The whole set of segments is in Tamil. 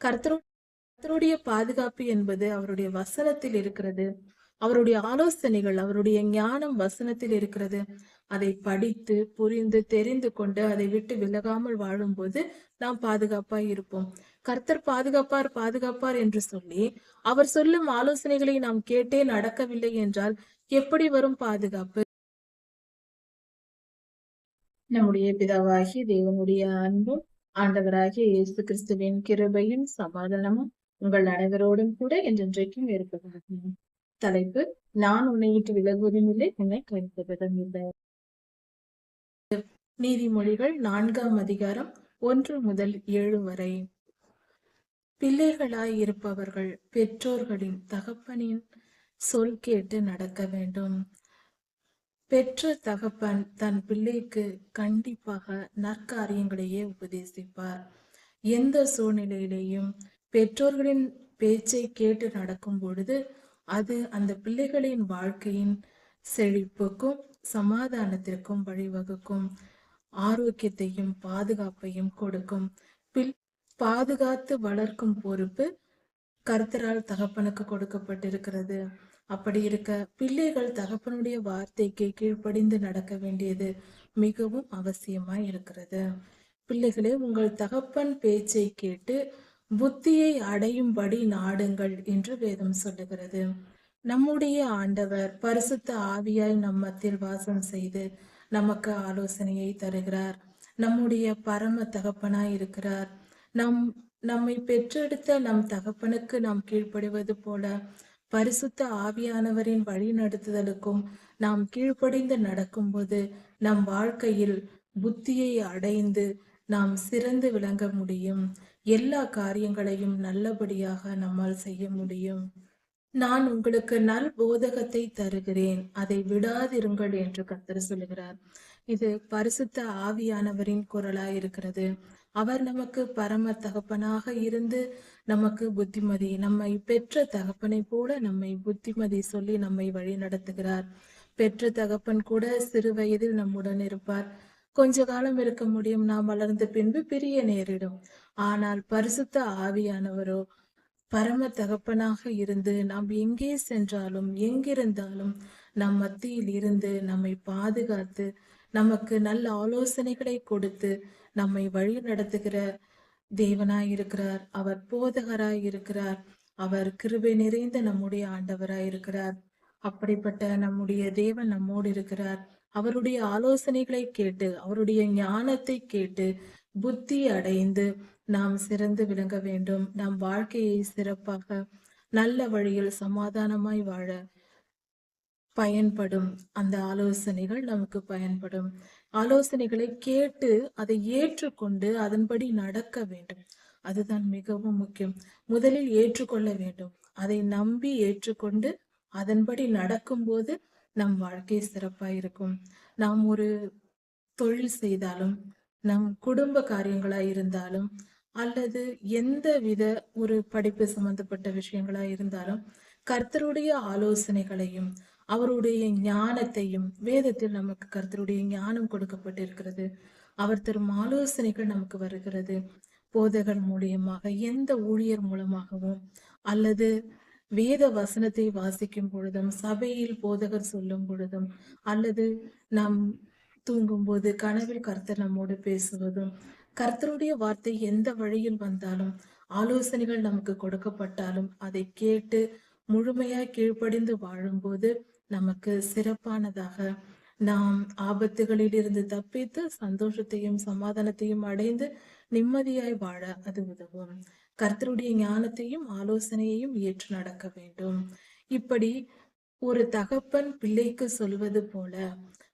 கர்த்தரு கர்த்தருடைய பாதுகாப்பு என்பது அவருடைய வசனத்தில் இருக்கிறது. அவருடைய ஆலோசனைகள் அவருடைய ஞானம் வசனத்தில் இருக்கிறது. அதை படித்து புரிந்து தெரிந்து கொண்டு அதை விட்டு விலகாமல் வாழும்போது நாம் பாதுகாப்பாய் இருப்போம். கர்த்தர் பாதுகாப்பார் பாதுகாப்பார் என்று சொல்லி அவர் சொல்லும் ஆலோசனைகளை நாம் கேட்டே நடக்கவில்லை என்றால் எப்படி வரும் பாதுகாப்பு? நம்முடைய பிதாவாகி தேவனுடைய அன்பும் ஆண்டவராகிய இயேசு கிறிஸ்துவின் கிருபையும் சமாதானமும் உங்கள் அனைவரோடும் கூட என்றென்றைக்கும் இருப்பதாக. தலைப்பு நான் உன்னை விட்டு விலகுவதும் இல்லை உன்னை கைவிடுவதும் இல்லை. நீதிமொழிகள் நான்காம் அதிகாரம் ஒன்று முதல் ஏழு வரை. பிள்ளைகளாய் இருப்பவர்கள் பெற்றோர்களின் தகப்பனின் சொல் கேட்டு நடக்க வேண்டும். பெற்ற தகப்பன் தன் பிள்ளைக்கு கண்டிப்பாக நற்காரியங்களையே உபதேசிப்பார். எந்த சூழ்நிலையிலேயும் பெற்றோர்களின் பேச்சை கேட்டு நடக்கும் பொழுது அது அந்த பிள்ளைகளின் வாழ்க்கையின் செழிப்புக்கும் சமாதானத்திற்கும் வழிவகுக்கும். ஆரோக்கியத்தையும் பாதுகாப்பையும் கொடுக்கும். பில் பாதுகாத்து வளர்க்கும் பொறுப்பு கர்த்தரால் தகப்பனுக்கு கொடுக்கப்பட்டிருக்கிறது. அப்படி இருக்க பிள்ளைகள் தகப்பனுடைய வார்த்தைக்கு கீழ்ப்படிந்து நடக்க வேண்டியது மிகவும் அவசியமாய் இருக்கிறது. பிள்ளைகளே உங்கள் தகப்பன் பேச்சை கேட்டு புத்தியை அடையும்படி நாடுங்கள் என்று வேதம் சொல்லுகிறது. நம்முடைய ஆண்டவர் பரிசுத்த ஆவியாய் நம் மத்தியில் வாசம் செய்து நமக்கு ஆலோசனையை தருகிறார். நம்முடைய பரம தகப்பனாய் இருக்கிறார். நம் நம்மை பெற்றெடுத்த நம் தகப்பனுக்கு நாம் கீழ்ப்படுவது போல பரிசுத்த ஆவியானவரின் வழி நடத்துதலுக்கும் நாம் கீழ்ப்படிந்து நடக்கும்போது நம் வாழ்க்கையில் புத்தியை அடைந்து நாம் சிறந்து விளங்க முடியும். எல்லா காரியங்களையும் நல்லபடியாக நம்மால் செய்ய முடியும். நான் உங்களுக்கு நல் போதகத்தை தருகிறேன். அதை விடாதிருங்கள் என்று கத்தர் சொல்லுகிறார். இது பரிசுத்த ஆவியானவரின் குரலாய் இருக்கிறது அவர் நமக்கு பரம தகப்பனாக இருந்து நமக்கு புத்திமதி நம்மை பெற்ற தகப்பனை போல நம்மை புத்திமதி சொல்லி நம்மை வழி நடத்துகிறார். பெற்ற தகப்பன் கூட சிறு வயதில் நம்முடன் இருப்பார். கொஞ்ச காலம் இருக்க முடியும் நாம் வளர்ந்த பின்பு பிரிய நேரிடும். ஆனால் பரிசுத்த ஆவியானவரோ பரம தகப்பனாக இருந்து நாம் எங்கே சென்றாலும் எங்கிருந்தாலும் நம் மத்தியில் இருந்து நம்மை பாதுகாத்து நமக்கு நல்ல ஆலோசனைகளை கொடுத்து நம்மை வழி நடத்துகிற தேவனாய் இருக்கிறார். அவர் போதகராய் இருக்கிறார். அவர் கிருபை நிறைந்த நம்முடைய ஆண்டவராய் இருக்கிறார். அப்படிப்பட்ட நம்முடைய தேவன் நம்மோடு இருக்கிறார். அவருடைய ஆலோசனைகளை கேட்டு அவருடைய ஞானத்தை கேட்டு புத்தி அடைந்து நாம் சிறந்து விளங்க வேண்டும். நம் வாழ்க்கையை சிறப்பாக நல்ல வழியில் சமாதானமாய் வாழ பயன்படும். அந்த ஆலோசனைகள் நமக்கு பயன்படும். ஆலோசனைகளை கேட்டு அதை ஏற்றுக்கொண்டு அதன்படி நடக்க வேண்டும். அதுதான் மிகவும் முக்கியம். முதலில் ஏற்றுக்கொள்ள வேண்டும். அதை நம்பி ஏற்றுக்கொண்டு அதன்படி நடக்கும்போது நம் வாழ்க்கை சிறப்பாக இருக்கும். நாம் ஒரு தொழில் செய்தாலும் நம் குடும்ப காரியங்களா இருந்தாலும் அல்லது எந்த வித ஒரு படிப்பு சம்பந்தப்பட்ட விஷயங்களா இருந்தாலும் கர்த்தருடைய ஆலோசனைகளையும் அவருடைய ஞானத்தையும் வேதத்தில் நமக்கு கர்த்தருடைய ஞானம் கொடுக்கப்பட்டிருக்கிறது. அவர் தரும் ஆலோசனைகள் நமக்கு வருகிறது. போதகர் மூலியமாக எந்த ஊழியர் மூலமாகவும் அல்லது வேத வசனத்தை வாசிக்கும் பொழுதும் சபையில் போதகர் சொல்லும் பொழுதும் அல்லது நாம் தூங்கும்போது கனவில் கர்த்தர் நம்மோடு பேசுவதும் கர்த்தருடைய வார்த்தை எந்த வழியில் வந்தாலும் ஆலோசனைகள் நமக்கு கொடுக்கப்பட்டாலும் அதை கேட்டு முழுமையாய் கீழ்ப்படிந்து வாழும்போது நமக்கு சிறப்பானதாக. நாம் ஆபத்துகளிலிருந்து தப்பித்து சந்தோஷத்தையும் சமாதானத்தையும் அடைந்து நிம்மதியாய் வாழ அது உதவும். கர்த்தருடைய ஞானத்தையும் ஆலோசனையையும் ஏற்று நடக்க வேண்டும். இப்படி ஒரு தகப்பன் பிள்ளைக்கு சொல்வது போல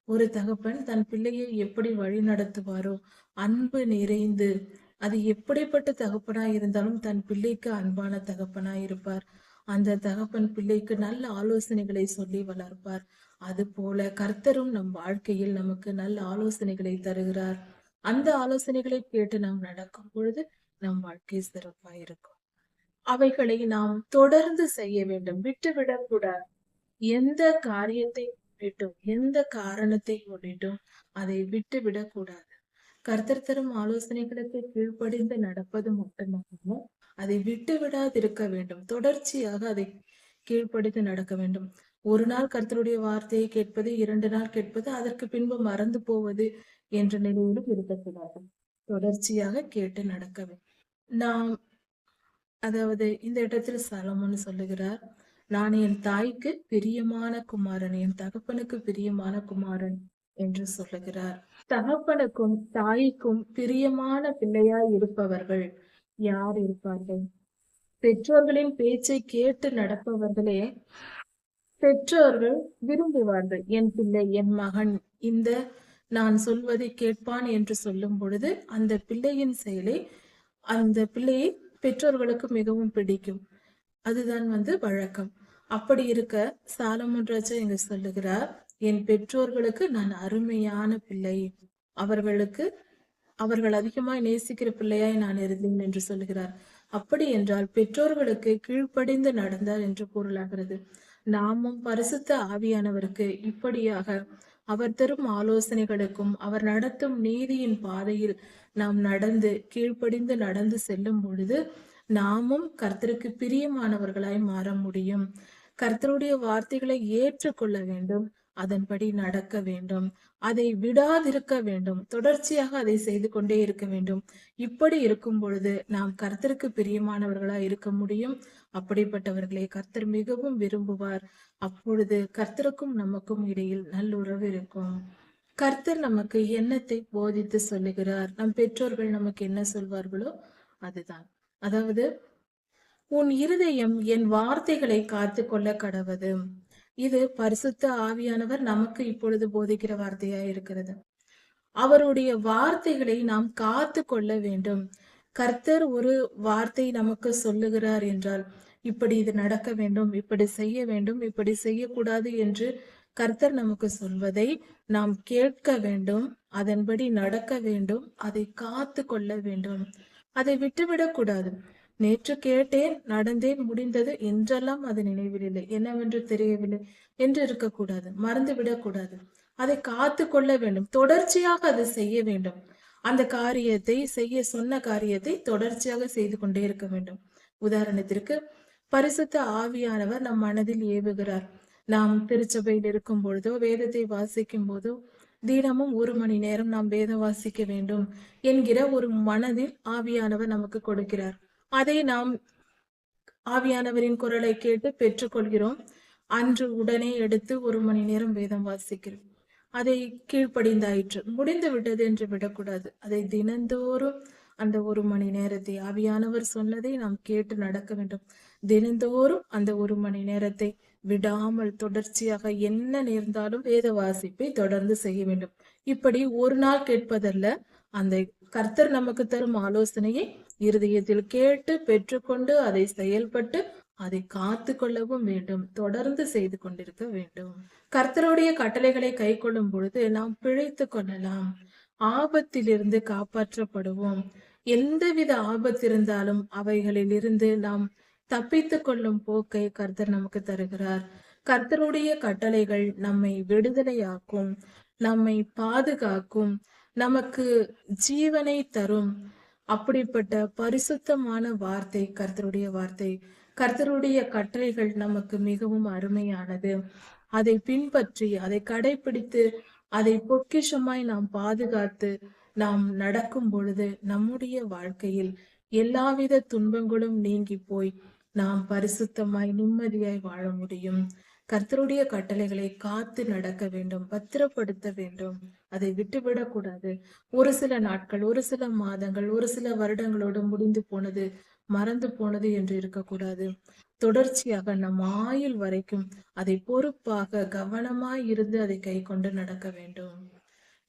ஒரு தகப்பன் தன் பிள்ளையை எப்படி வழி நடத்துவாரோ அன்பு நிறைந்து அது எப்படிப்பட்ட தகப்பனாய் இருந்தாலும் தன் பிள்ளைக்கு அன்பான தகப்பனாய் இருப்பார். அந்த தகப்பன் பிள்ளைக்கு நல்ல ஆலோசனைகளை சொல்லி வளர்ப்பார். அது போல கர்த்தரும் நம் வாழ்க்கையில் நமக்கு நல்ல ஆலோசனைகளை தருகிறார். அந்த ஆலோசனைகளை கேட்டு நாம் நடக்கும் பொழுது நம் வாழ்க்கை சிறப்பா இருக்கும். அவைகளை நாம் தொடர்ந்து செய்ய வேண்டும். விட்டுவிடக் கூடாது. எந்த காரியத்தை விட்டும் எந்த காரணத்தை முன்னிட்டும் அதை விட்டு விடக்கூடாது கர்த்தர் தரும் ஆலோசனைகளுக்கு கீழ்ப்படிந்து நடப்பது மட்டுமல்லாமல் அதை விட்டு விடாதிருக்க வேண்டும். தொடர்ச்சியாக அதை கீழ்ப்படிந்து நடக்க வேண்டும். ஒரு நாள் கர்த்தருடைய வார்த்தையை கேட்பது இரண்டு நாள் கேட்பது அதற்கு பின்பு மறந்து போவது என்ற நிலையிலும் இருக்கக்கூடாது. தொடர்ச்சியாக கேட்டு நடக்க வேண்டும். நாம் அதாவது இந்த இடத்தில் சலமன் சொல்லுகிறார் நான் என் தாய்க்கு பிரியமான குமாரன் என் தகப்பனுக்கு பிரியமான குமாரன். என்று சொல்லுகிறார். தகப்பனுக்கும் தாய்க்கும் பிரியமான பிள்ளையாய் இருப்பவர்கள் யார் இருப்பார்கள்? பெற்றோர்களின் பேச்சை கேட்டு நடப்பவர்களே பெற்றோர்கள் விரும்புவார்கள் என் பிள்ளை என் மகன் இந்த நான் சொல்வதை கேட்பான் என்று சொல்லும் பொழுது அந்த பிள்ளையின் செயலை அந்த பிள்ளையை பெற்றோர்களுக்கு மிகவும் பிடிக்கும். அதுதான் வந்து வழக்கம். அப்படி இருக்க சாலமன் ராஜா இங்க சொல்லுகிறார் என் பெற்றோர்களுக்கு நான் அருமையான பிள்ளை. அவர்களுக்கு அவர்கள் அதிகமாய் நேசிக்கிற பிள்ளையாய் நான் இருந்தேன் என்று சொல்லுகிறார் அப்படி என்றால் பெற்றோர்களுக்கு கீழ்ப்படிந்து நடந்தார் என்று பொருளாகிறது. நாமும் பரிசுத்த ஆவியானவருக்கு இப்படியாக அவர் தரும் ஆலோசனைகளுக்கும் அவர் நடத்தும் நீதியின் பாதையில் நாம் நடந்து கீழ்ப்படிந்து நடந்து செல்லும் பொழுது நாமும் கர்த்தருக்கு பிரியமானவர்களாய் மாற முடியும். கர்த்தருடைய வார்த்தைகளை ஏற்றுக்கொள்ள வேண்டும். அதன்படி நடக்க வேண்டும். அதை விடாதிருக்க வேண்டும். தொடர்ச்சியாக அதை செய்து கொண்டே இருக்க வேண்டும். இப்படி இருக்கும் பொழுது நாம் கர்த்தருக்கு பிரியமானவர்களா இருக்க முடியும்? அப்படிப்பட்டவர்களை கர்த்தர் மிகவும் விரும்புவார். அப்பொழுது கர்த்தருக்கும் நமக்கும் இடையில் நல்லுறவு இருக்கும். கர்த்தர் நமக்கு எண்ணத்தை போதித்து சொல்லுகிறார். நம் பெற்றோர்கள் நமக்கு என்ன சொல்வார்களோ அதுதான். அதாவது உன் இருதயம் என் வார்த்தைகளை காத்து கொள்ள கடவது. இது பரிசுத்த ஆவியானவர் நமக்கு இப்பொழுது போதிக்கிற வார்த்தையா இருக்கிறது. அவருடைய வார்த்தைகளை நாம் காத்து கொள்ள வேண்டும். கர்த்தர் ஒரு வார்த்தை நமக்கு சொல்லுகிறார் என்றால் இப்படி இது நடக்க வேண்டும் இப்படி செய்ய வேண்டும் இப்படி செய்யக்கூடாது என்று கர்த்தர் நமக்கு சொல்வதை நாம் கேட்க வேண்டும் அதன்படி நடக்க வேண்டும் அதை காத்து கொள்ள வேண்டும். அதை விட்டுவிடக்கூடாது. நேற்று கேட்டேன் நடந்தேன் முடிந்தது என்றெல்லாம் அது நினைவில் இல்லை என்னவென்று தெரியவில்லை என்று இருக்கக்கூடாது மறந்து விடக்கூடாது. அதை காத்து கொள்ள வேண்டும். தொடர்ச்சியாக அதை செய்ய வேண்டும். அந்த காரியத்தை செய்ய சொன்ன காரியத்தை தொடர்ச்சியாக செய்து கொண்டே இருக்க வேண்டும். உதாரணத்திற்கு பரிசுத்த ஆவியானவர் நம் மனதில் ஏவுகிறார். நாம் திருச்சபையில் இருக்கும் பொழுதோ வேதத்தை வாசிக்கும் போதோ தினமும் ஒரு மணி நேரம் நாம் வேதம் வாசிக்க வேண்டும் என்கிற ஒரு மனதில் ஆவியானவர் நமக்கு கொடுக்கிறார். அதை நாம் ஆவியானவரின் குரலை கேட்டு பெற்றுக்கொள்கிறோம். அன்று உடனே எடுத்து ஒரு மணி நேரம் வேதம் வாசிக்கிறோம். அதை கீழ்ப்படிந்தாயிற்று. முடிந்து விட்டது என்று விடக்கூடாது. அதை தினந்தோறும் அந்த ஒரு மணி நேரத்தை ஆவியானவர் சொன்னதை நாம் கேட்டு நடக்க வேண்டும். தினந்தோறும் அந்த ஒரு மணி நேரத்தை விடாமல் தொடர்ச்சியாக என்ன நேர்ந்தாலும் வேத வாசிப்பை தொடர்ந்து செய்ய வேண்டும். இப்படி ஒரு நாள் கேட்பதல்ல அந்த கர்த்தர் நமக்கு தரும் ஆலோசனையை இருதயத்தில் கேட்டு பெற்றுக்கொண்டு அதை செயல்பட்டு அதை காத்து கொள்ளவும் வேண்டும் தொடர்ந்து செய்து கொண்டிருக்க வேண்டும். கர்த்தருடைய கட்டளைகளை கை கொள்ளும் பொழுது நாம் பிழைத்து கொள்ளலாம். ஆபத்திலிருந்து காப்பாற்றப்படுவோம். எந்தவித ஆபத்து இருந்தாலும் அவைகளில் இருந்து நாம் தப்பித்து கொள்ளும் போக்கை கர்த்தர் நமக்கு தருகிறார். கர்த்தருடைய கட்டளைகள் நம்மை விடுதலையாக்கும் நம்மை பாதுகாக்கும் நமக்கு ஜீவனை தரும். அப்படிப்பட்ட பரிசுத்தமான வார்த்தை கர்த்தருடைய வார்த்தை கர்த்தருடைய கட்டளைகள் நமக்கு மிகவும் அருமையானது. அதை பின்பற்றி அதை கடைபிடித்து அதை பொக்கிஷமாய் நாம் பாதுகாத்து நாம் நடக்கும் பொழுது நம்முடைய வாழ்க்கையில் எல்லாவித துன்பங்களும் நீங்கி போய் நாம் பரிசுத்தமாய் நிம்மதியாய் வாழ முடியும். கர்த்தருடைய கட்டளைகளை காத்து நடக்க வேண்டும் பத்திரப்படுத்த வேண்டும். அதை விட்டுவிடக்கூடாது ஒரு சில நாட்கள் ஒரு சில மாதங்கள் ஒரு சில வருடங்களோடு முடிந்து போனது மறந்து போனது என்று இருக்கக்கூடாது. தொடர்ச்சியாக நம் ஆயுள் வரைக்கும் அதை பொறுப்பாக கவனமாய் இருந்து அதை கை கொண்டு நடக்க வேண்டும்.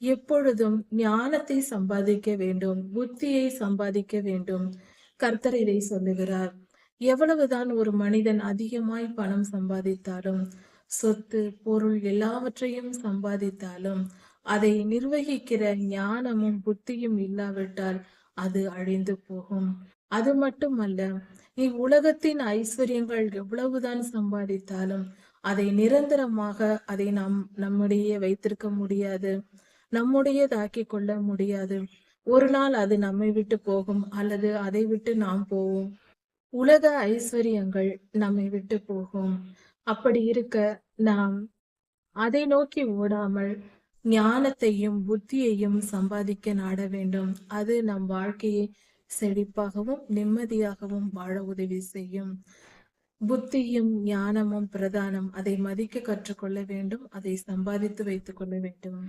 எப்பொழுதும் ஞானத்தை சம்பாதிக்க வேண்டும் புத்தியை சம்பாதிக்க வேண்டும். கர்த்தர் இதை சொல்லுகிறார். எவ்வளவுதான் ஒரு மனிதன் அதிகமாய் பணம் சம்பாதித்தாலும் சொத்து பொருள் எல்லாவற்றையும் சம்பாதித்தாலும் அதை நிர்வகிக்கிற ஞானமும் புத்தியும் இல்லாவிட்டால் அது அழிந்து போகும். அது மட்டுமல்ல இவ்வுலகத்தின் ஐஸ்வர்யங்கள் எவ்வளவுதான் சம்பாதித்தாலும் அதை நிரந்தரமாக அதை நாம் நம்முடைய வைத்திருக்க முடியாது. நம்முடையதாக்கி கொள்ள முடியாது. ஒரு நாள் அது நம்மை விட்டு போகும் அல்லது அதை விட்டு நாம் போவோம். உலக ஐஸ்வர்யங்கள் நம்மை விட்டு போகும். அப்படி இருக்க நாம் அதை நோக்கி ஓடாமல் ஞானத்தையும் புத்தியையும் சம்பாதிக்க நாட வேண்டும். அது நம் வாழ்க்கையை செழிப்பாகவும் நிம்மதியாகவும் வாழ உதவி செய்யும். புத்தியும் ஞானமும் பிரதானம். அதை மதிக்க கற்றுக்கொள்ள வேண்டும். அதை சம்பாதித்து வைத்துக் கொள்ள வேண்டும்.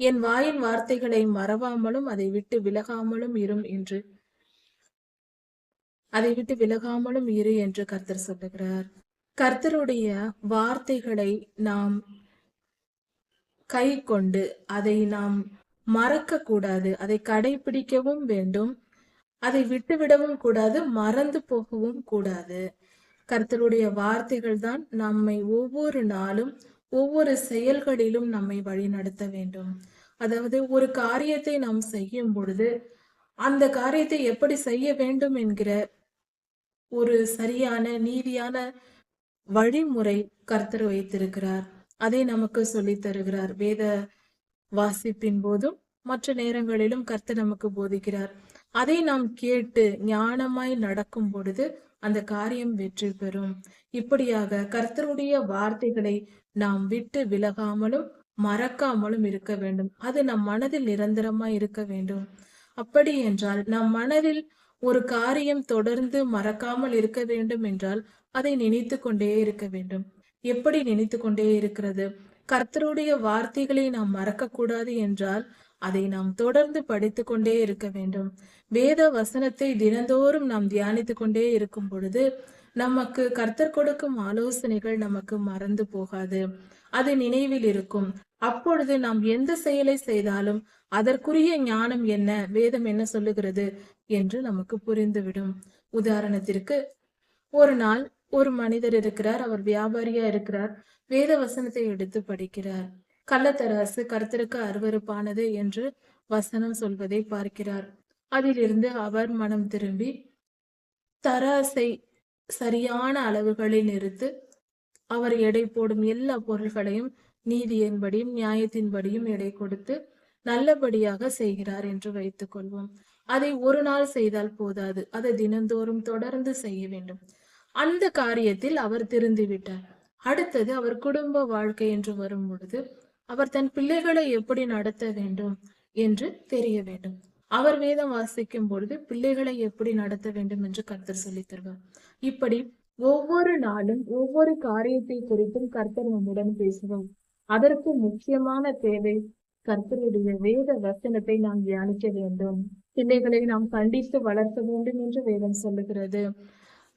என் வாயின் வார்த்தைகளை மறவாமலும் அதை விட்டு விலகாமலும் இரும் என்று அதை விட்டு விலகாமலும் இரு என்று கர்த்தர் சொல்லுகிறார். கர்த்தருடைய வார்த்தைகளை நாம் கை கொண்டு அதை நாம் மறக்க கூடாது அதை கடைபிடிக்கவும் வேண்டும். அதை விட்டுவிடவும் கூடாது. மறந்து போகவும் கூடாது. கர்த்தருடைய வார்த்தைகள் தான் நம்மை ஒவ்வொரு நாளும் ஒவ்வொரு செயல்களிலும் நம்மை வழிநடத்த வேண்டும். அதாவது ஒரு காரியத்தை நாம் செய்யும் பொழுது அந்த காரியத்தை எப்படி செய்ய வேண்டும் என்கிற ஒரு சரியான நீதியான வழிமுறை கர்த்தர் வைத்திருக்கிறார். அதை நமக்கு சொல்லி தருகிறார். வேத வாசிப்பின் போதும் மற்ற நேரங்களிலும் கர்த்தர் நமக்கு போதிக்கிறார். அதை நாம் கேட்டு ஞானமாய் நடக்கும் பொழுது அந்த காரியம் வெற்றி பெறும். இப்படியாக கர்த்தருடைய வார்த்தைகளை நாம் விட்டு விலகாமலும் மறக்காமலும் இருக்க வேண்டும். அது நம் மனதில் நிரந்தரமாய் இருக்க வேண்டும். அப்படி என்றால் நம் மனதில் ஒரு காரியம் தொடர்ந்து மறக்காமல் இருக்க வேண்டும் என்றால் அதை நினைத்து கொண்டே இருக்க வேண்டும். எப்படி நினைத்து கொண்டே இருக்கிறது? கர்த்தருடைய வார்த்தைகளை நாம் மறக்கக்கூடாது என்றால் அதை நாம் தொடர்ந்து படித்து கொண்டே இருக்க வேண்டும். வேத வசனத்தை தினந்தோறும் நாம் தியானித்து கொண்டே இருக்கும் பொழுது நமக்கு கர்த்தர் கொடுக்கும் ஆலோசனைகள் நமக்கு மறந்து போகாது. அது நினைவில் இருக்கும். அப்பொழுது நாம் எந்த செயலை செய்தாலும் அதற்குரிய ஞானம் என்ன? வேதம் என்ன சொல்லுகிறது? என்று நமக்கு புரிந்துவிடும். உதாரணத்திற்கு ஒரு நாள் ஒரு மனிதர் இருக்கிறார் அவர் வியாபாரியா இருக்கிறார் வேத வசனத்தை எடுத்து படிக்கிறார். கள்ளத்தராசு கருத்தருக்கு அருவருப்பானது என்று வசனம் சொல்வதை பார்க்கிறார். அதிலிருந்து அவர் மனம் திரும்பி தராசை சரியான அளவுகளில் நிறுத்து அவர் எடை போடும் எல்லா பொருள்களையும் நீதியின்படியும் நியாயத்தின்படியும் எடை கொடுத்து நல்லபடியாக செய்கிறார் என்று வைத்துக் கொள்வோம். அதை ஒரு நாள் செய்தால் போதாது. அதை தினந்தோறும் தொடர்ந்து செய்ய வேண்டும். அந்த காரியத்தில் அவர் திருந்து விட்டார் அடுத்தது அவர் குடும்ப வாழ்க்கை என்று வரும் பொழுது அவர் தன் பிள்ளைகளை எப்படி நடத்த வேண்டும் என்று தெரிய வேண்டும். அவர் வேதம் வாசிக்கும் பொழுது பிள்ளைகளை எப்படி நடத்த வேண்டும் என்று கர்த்தர் சொல்லி தருவார். இப்படி ஒவ்வொரு நாளும் ஒவ்வொரு காரியத்தை குறித்தும் கர்த்தர் நம்முடன் பேசுவோம் அதற்கு முக்கியமான தேவை கர்த்தருடைய வேத வசனத்தை நாம் தியானிக்க வேண்டும். பிள்ளைகளை நாம் கண்டித்து வளர்க்க வேண்டும் என்று வேதம் சொல்லுகிறது.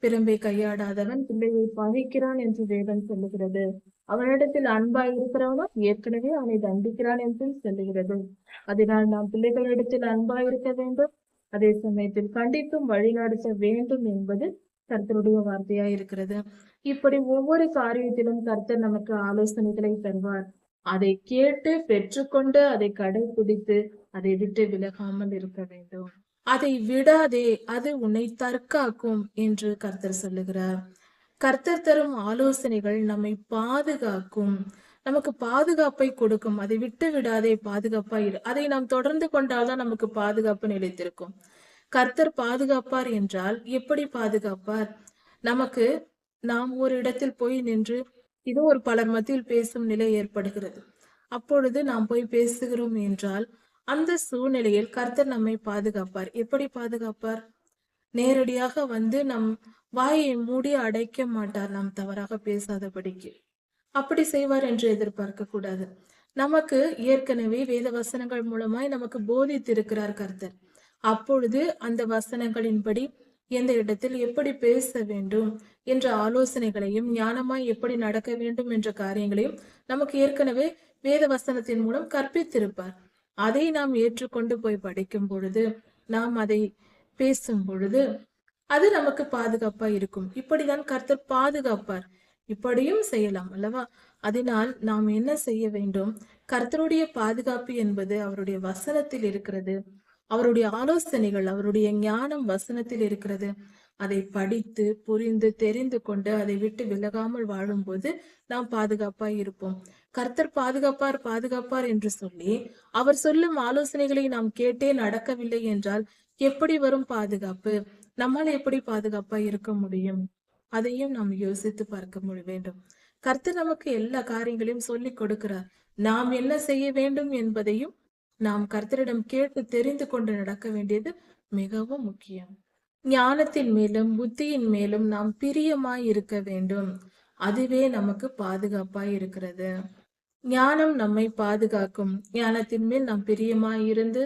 பிறம்பை கையாடாதவன் பிள்ளையை பகைக்கிறான் என்று வேதம் சொல்லுகிறது. அவனிடத்தில் அன்பாய் இருக்கிறவனோ ஏற்கனவே அவனை தண்டிக்கிறான் என்றும் சொல்லுகிறது. அதனால் நாம் பிள்ளைகளிடத்தில் அன்பாய் இருக்க வேண்டும். அதே சமயத்தில் கண்டித்தும் வழிநடத்த வேண்டும் என்பது கர்த்தருடைய வார்த்தையா இருக்கிறது இப்படி ஒவ்வொரு காரியத்திலும் கர்த்தர் நமக்கு ஆலோசனைகளை தருவார். அதை கேட்டு பெற்றுக்கொண்டு அதை கடைபிடித்து அதை விட்டு விலகாமல் இருக்க வேண்டும். அதை விடாதே அது உன்னை தற்காக்கும் என்று கர்த்தர் சொல்லுகிறார். கர்த்தர் தரும் ஆலோசனைகள் நம்மை பாதுகாக்கும். நமக்கு பாதுகாப்பை கொடுக்கும். அதை விட்டு விடாதே பாதுகாப்பா இரு. அதை நாம் தொடர்ந்து கொண்டால்தான் நமக்கு பாதுகாப்பு நிலைத்திருக்கும். கர்த்தர் பாதுகாப்பார் என்றால் எப்படி பாதுகாப்பார்? நமக்கு நாம் ஒரு இடத்தில் போய் நின்று இது ஒரு பலர் மத்தியில் பேசும் நிலை ஏற்படுகிறது. அப்பொழுது நாம் போய் பேசுகிறோம் என்றால் அந்த சூழ்நிலையில் கர்த்தர் நம்மை பாதுகாப்பார். எப்படி பாதுகாப்பார்? நேரடியாக வந்து நம் வாயை மூடி அடைக்க மாட்டார் நாம் தவறாக பேசாதபடிக்கு. அப்படி செய்வார் என்று எதிர்பார்க்க கூடாது. நமக்கு ஏற்கனவே வேத வசனங்கள் மூலமாய் நமக்கு போதித்திருக்கிறார் கர்த்தர். அப்பொழுது அந்த வசனங்களின்படி எந்த இடத்தில் எப்படி பேச வேண்டும் என்ற ஆலோசனைகளையும் ஞானமாய் எப்படி நடக்க வேண்டும் என்ற காரியங்களையும் நமக்கு ஏற்கனவே வேத வசனத்தின் மூலம் கற்பித்திருப்பார். அதை நாம் ஏற்றுக்கொண்டு போய் படிக்கும் பொழுது நாம் அதை பேசும் பொழுது அது நமக்கு பாதுகாப்பா இருக்கும். இப்படிதான் கர்த்தர் பாதுகாப்பார். இப்படியும் செய்யலாம் அல்லவா? அதனால் நாம் என்ன செய்ய வேண்டும்? கர்த்தருடைய பாதுகாப்பு என்பது அவருடைய வசனத்தில் இருக்கிறது. அவருடைய ஆலோசனைகள் அவருடைய ஞானம் வசனத்தில் இருக்கிறது. அதை படித்து புரிந்து தெரிந்து கொண்டு அதை விட்டு விலகாமல் வாழும்போது நாம் பாதுகாப்பாய் இருப்போம். கர்த்தர் பாதுகாப்பார் பாதுகாப்பார் என்று சொல்லி அவர் சொல்லும் ஆலோசனைகளை நாம் கேட்டே நடக்கவில்லை என்றால் எப்படி வரும் பாதுகாப்பு? நம்மால் எப்படி பாதுகாப்பாய் இருக்க முடியும்? அதையும் நாம் யோசித்து பார்க்க முடிய வேண்டும். கர்த்தர் நமக்கு எல்லா காரியங்களையும் சொல்லிக் கொடுக்கிறார். நாம் என்ன செய்ய வேண்டும் என்பதையும் நாம் கர்த்தரிடம் கேட்டு தெரிந்து கொண்டு நடக்க வேண்டியது மிகவும் முக்கியம். ஞானத்தின் மேலும் புத்தியின் மேலும் நாம் பிரியமாய் இருக்க வேண்டும். அதுவே நமக்கு பாதுகாப்பாய் இருக்கிறது. ஞானம் நம்மை பாதுகாக்கும். ஞானத்தின் மேல் நாம் பிரியமாய் இருந்து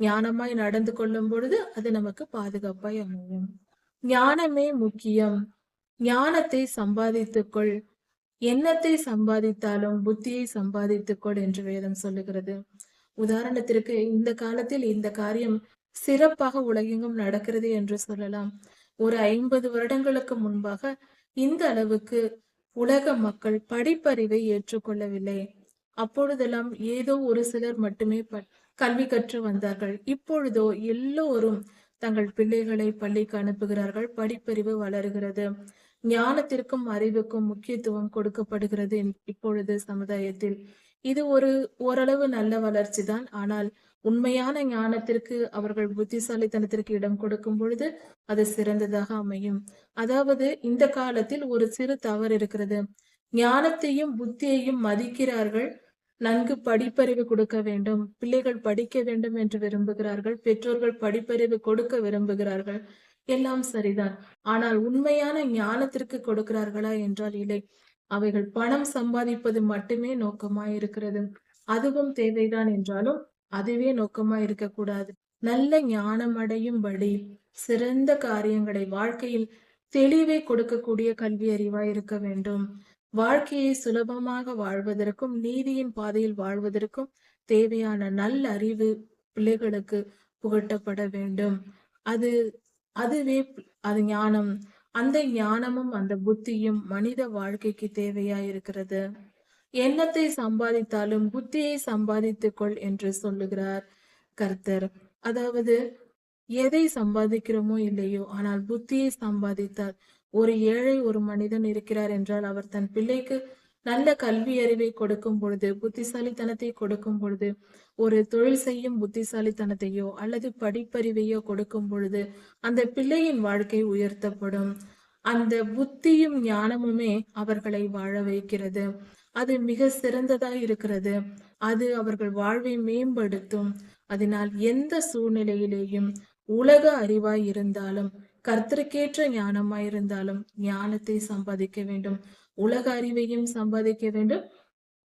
ஞானமாய் நடந்து கொள்ளும் பொழுது அது நமக்கு பாதுகாப்பாய் அமையும். ஞானமே முக்கியம். ஞானத்தை சம்பாதித்துக்கொள் எண்ணத்தை சம்பாதித்தாலும் புத்தியை சம்பாதித்துக்கொள் என்று வேதம் சொல்லுகிறது. உதாரணத்திற்கு இந்த காலத்தில் இந்த காரியம் சிறப்பாக உலகெங்கும் நடக்கிறது என்று சொல்லலாம். ஒரு ஐம்பது வருடங்களுக்கு முன்பாக இந்த அளவுக்கு உலக மக்கள் படிப்பறிவை ஏற்றுக்கொள்ளவில்லை. அப்பொழுதெல்லாம் ஏதோ ஒரு சிலர் மட்டுமே ப- கல்வி கற்று வந்தார்கள். இப்பொழுதோ எல்லோரும் தங்கள் பிள்ளைகளை பள்ளிக்கு அனுப்புகிறார்கள் படிப்பறிவு வளர்கிறது ஞானத்திற்கும் அறிவுக்கும் முக்கியத்துவம் கொடுக்கப்படுகிறது இப்பொழுது சமுதாயத்தில். இது ஒரு ஓரளவு நல்ல வளர்ச்சி தான். ஆனால் உண்மையான ஞானத்திற்கு அவர்கள் புத்திசாலித்தனத்திற்கு இடம் கொடுக்கும் பொழுது அது சிறந்ததாக அமையும். அதாவது இந்த காலத்தில் ஒரு சிறு தவறு இருக்கிறது. ஞானத்தையும் புத்தியையும் மதிக்கிறார்கள். நன்கு படிப்பறிவு கொடுக்க வேண்டும். பிள்ளைகள் படிக்க வேண்டும் என்று விரும்புகிறார்கள். பெற்றோர்கள் படிப்பறிவு கொடுக்க விரும்புகிறார்கள். எல்லாம் சரிதான். ஆனால் உண்மையான ஞானத்திற்கு கொடுக்கிறார்களா என்றால் இல்லை. அவைகள் பணம் சம்பாதிப்பது மட்டுமே நோக்கமாய் இருக்கிறது அதுவும் தேவைதான் என்றாலும் அதுவே நோக்கமாய் இருக்கக்கூடாது நல்ல ஞானம் அடையும்படி சிறந்த காரியங்களை வாழ்க்கையில் தெளிவை கொடுக்கக்கூடிய கல்வி அறிவாய் இருக்க வேண்டும். வாழ்க்கையை சுலபமாக வாழ்வதற்கும் நீதியின் பாதையில் வாழ்வதற்கும் தேவையான நல்ல அறிவு பிள்ளைகளுக்கு புகட்டப்பட வேண்டும். அது அதுவே அது ஞானம். அந்த ஞானமும் அந்த புத்தியும் மனித வாழ்க்கைக்கு தேவையா இருக்கிறது? எண்ணத்தை சம்பாதித்தாலும் புத்தியை சம்பாதித்துக்கொள் என்று சொல்லுகிறார் கர்த்தர். அதாவது எதை சம்பாதிக்கிறோமோ இல்லையோ ஆனால் புத்தியை சம்பாதித்தால் ஒரு ஏழை ஒரு மனிதன் இருக்கிறார் என்றால் அவர் தன் பிள்ளைக்கு நல்ல கல்வி அறிவை கொடுக்கும் பொழுது புத்திசாலித்தனத்தை கொடுக்கும் பொழுது ஒரு தொழில் செய்யும் புத்திசாலித்தனத்தையோ அல்லது படிப்பறிவையோ கொடுக்கும் பொழுது அந்த பிள்ளையின் வாழ்க்கை உயர்த்தப்படும். அந்த புத்தியும் ஞானமுமே அவர்களை வாழ வைக்கிறது. அது மிக சிறந்ததா இருக்கிறது. அது அவர்கள் வாழ்வை மேம்படுத்தும். அதனால் எந்த சூழ்நிலையிலேயும் உலக அறிவாய் இருந்தாலும் கர்த்தருக்கேற்ற ஞானமாய் இருந்தாலும் ஞானத்தை சம்பாதிக்க வேண்டும். உலக அறிவையும் சம்பாதிக்க வேண்டும்.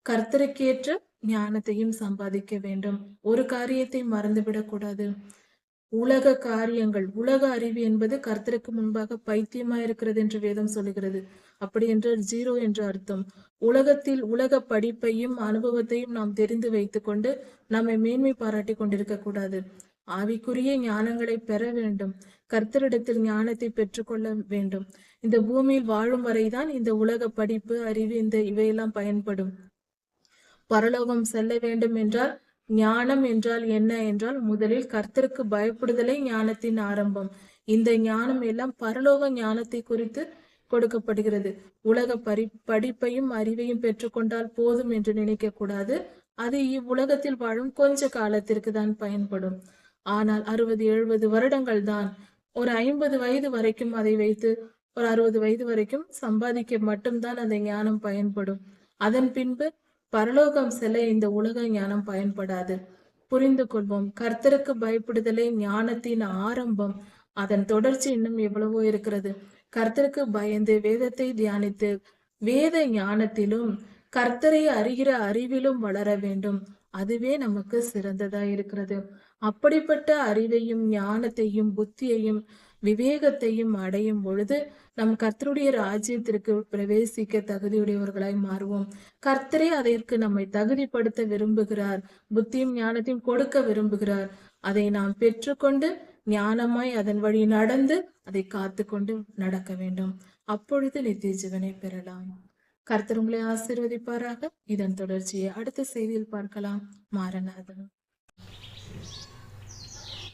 கர்த்தருக்கேற்ற ஞானத்தையும் சம்பாதிக்க வேண்டும். ஒரு காரியத்தை மறந்துவிடக்கூடாது உலக காரியங்கள் உலக அறிவு என்பது கர்த்தருக்கு முன்பாக பைத்தியமா இருக்கிறது என்று வேதம் சொல்லுகிறது. அப்படி என்றால் ஜீரோ என்று அர்த்தம். உலகத்தில் உலக படிப்பையும் அனுபவத்தையும் நாம் தெரிந்து வைத்துக்கொண்டு நம்மை மேன்மை பாராட்டி கொண்டிருக்க கூடாது. ஆவிக்குரிய ஞானங்களை பெற வேண்டும். கர்த்தரிடத்தில் ஞானத்தை பெற்றுக்கொள்ள வேண்டும். இந்த பூமியில் வாழும் வரைதான் இந்த உலக படிப்பு அறிவு இந்த இவையெல்லாம் பயன்படும். பரலோகம் செல்ல வேண்டும் என்றால் ஞானம் என்றால் என்ன என்றால் முதலில் கர்த்தருக்கு பயப்படுதலே ஞானத்தின் ஆரம்பம். இந்த ஞானம் எல்லாம் பரலோக ஞானத்தை குறித்து கொடுக்கப்படுகிறது. உலக பரி படிப்பையும் அறிவையும் பெற்றுக்கொண்டால் போதும் என்று நினைக்க கூடாது அது இவ்வுலகத்தில் வாழும் கொஞ்ச காலத்திற்கு தான் பயன்படும். ஆனால் அறுபது எழுபது வருடங்கள் தான் ஒரு ஐம்பது வயது வரைக்கும் அதை வைத்து ஒரு அறுபது வயது வரைக்கும் சம்பாதிக்க மட்டும்தான் அந்த ஞானம் பயன்படும். அதன் பின்பு பரலோகம் செல்ல இந்த உலக ஞானம் பயன்படாது. புரிந்து கொள்வோம். கர்த்தருக்கு பயப்படுதலே ஞானத்தின் ஆரம்பம். அதன் தொடர்ச்சி இன்னும் எவ்வளவோ இருக்கிறது. கர்த்தருக்கு பயந்து வேதத்தை தியானித்து வேத ஞானத்திலும் கர்த்தரை அறிகிற அறிவிலும் வளர வேண்டும். அதுவே நமக்கு சிறந்ததா இருக்கிறது. அப்படிப்பட்ட அறிவையும் ஞானத்தையும் புத்தியையும் விவேகத்தையும் அடையும் பொழுது நம் கர்த்தருடைய ராஜ்யத்திற்கு பிரவேசிக்க தகுதியுடையவர்களாய் மாறுவோம். கர்த்தரே அதற்கு நம்மை தகுதிப்படுத்த விரும்புகிறார். புத்தியும் ஞானத்தையும் கொடுக்க விரும்புகிறார். அதை நாம் பெற்றுக்கொண்டு ஞானமாய் அதன் வழி நடந்து அதை காத்துக்கொண்டு நடக்க வேண்டும். அப்பொழுது நித்திய ஜீவனை பெறலாம். கர்த்தர் உங்களை ஆசீர்வதிப்பாராக. இதன் தொடர்ச்சியை அடுத்த செய்தியில் பார்க்கலாம். மாரநாதன்.